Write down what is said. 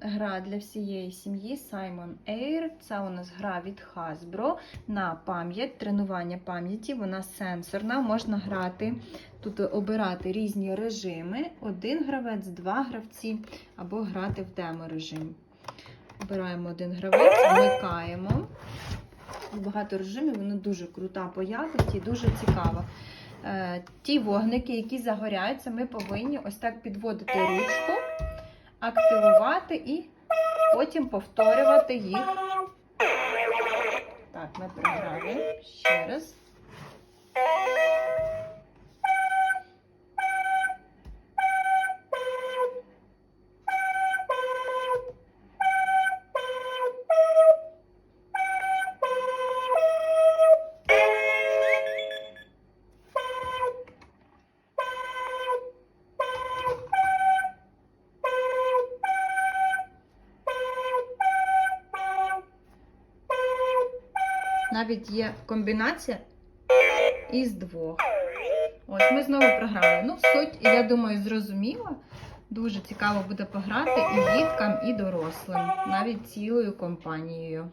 гра для всієї сім'ї Simon Air. Це у нас гра від Hasbro на пам'ять, тренування пам'яті. Вона сенсорна, можна грати, тут обирати різні режими. Один гравець, два гравці, або грати в демо режим. Обираємо один гравець, вмикаємо. Багато режимів, вона дуже крута по якості, дуже цікава. Е, Ті вогники, які загоряються, ми повинні ось так підводити ручку, активувати і потім повторювати їх. Так, ми програли ще раз. Навіть є комбінація із двох. Ось ми знову програли. Ну, суть, я думаю, зрозуміла. Дуже цікаво буде пограти і діткам, і дорослим, навіть цілою компанією.